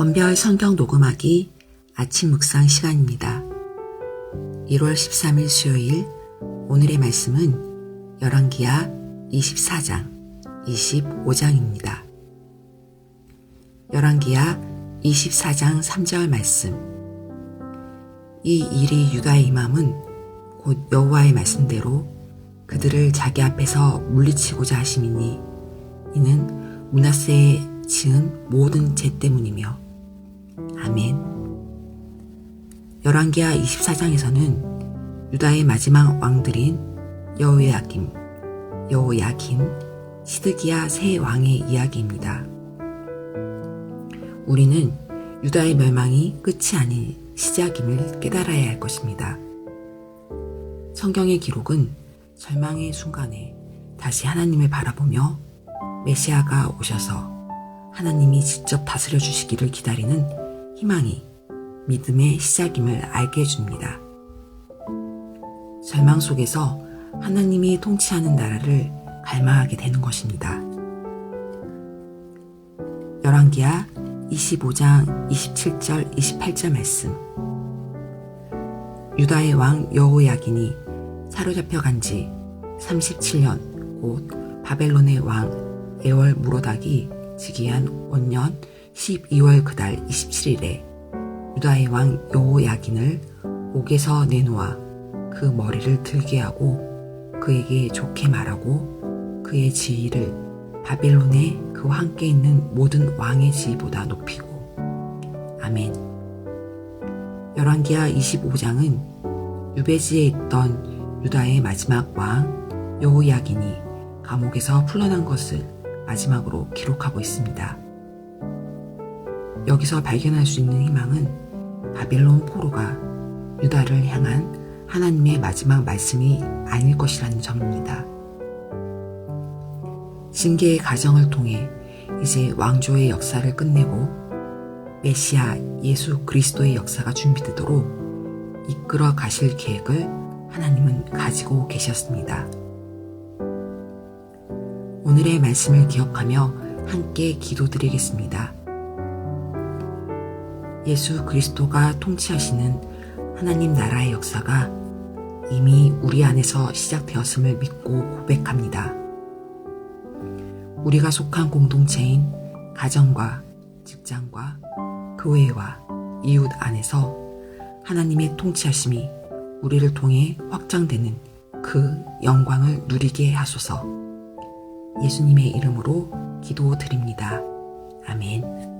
권별 성경 녹음하기 아침 묵상 시간입니다. 1월 13일 수요일 오늘의 말씀은 열왕기하 24장 25장입니다. 열왕기하 24장 3절 말씀 이 일이 유다의 임함은 곧 여호와의 말씀대로 그들을 자기 앞에서 물리치고자 하심이니 이는 문하세의 지은 모든 죄 때문이며 열왕기하 24장에서는 유다의 마지막 왕들인 여호야김, 여호야긴, 시드기야 세 왕의 이야기입니다. 우리는 유다의 멸망이 끝이 아닌 시작임을 깨달아야 할 것입니다. 성경의 기록은 절망의 순간에 다시 하나님을 바라보며 메시아가 오셔서 하나님이 직접 다스려 주시기를 기다리는 희망이 믿음의 시작임을 알게 해줍니다. 절망 속에서 하나님이 통치하는 나라를 갈망하게 되는 것입니다. 열왕기하 25장 27절 28절 말씀 유다의 왕 여호야긴이 사로잡혀 간지 37년 곧 바벨론의 왕 에월 무로닥이 즉위한 원년 12월 그달 27일에 유다의 왕 여호야긴을 옥에서 내놓아 그 머리를 들게 하고 그에게 좋게 말하고 그의 지위를 바벨론의 그와 함께 있는 모든 왕의 지위보다 높이고 아멘. 열왕기하 25장은 유배지에 있던 유다의 마지막 왕 여호야긴이 감옥에서 풀려난 것을 마지막으로 기록하고 있습니다. 여기서 발견할 수 있는 희망은 바벨론 포로가 유다를 향한 하나님의 마지막 말씀이 아닐 것이라는 점입니다. 징계의 가정을 통해 이제 왕조의 역사를 끝내고 메시아 예수 그리스도의 역사가 준비되도록 이끌어 가실 계획을 하나님은 가지고 계셨습니다. 오늘의 말씀을 기억하며 함께 기도드리겠습니다. 예수 그리스도가 통치하시는 하나님 나라의 역사가 이미 우리 안에서 시작되었음을 믿고 고백합니다. 우리가 속한 공동체인 가정과 직장과 교회와 이웃 안에서 하나님의 통치하심이 우리를 통해 확장되는 그 영광을 누리게 하소서. 예수님의 이름으로 기도드립니다. 아멘.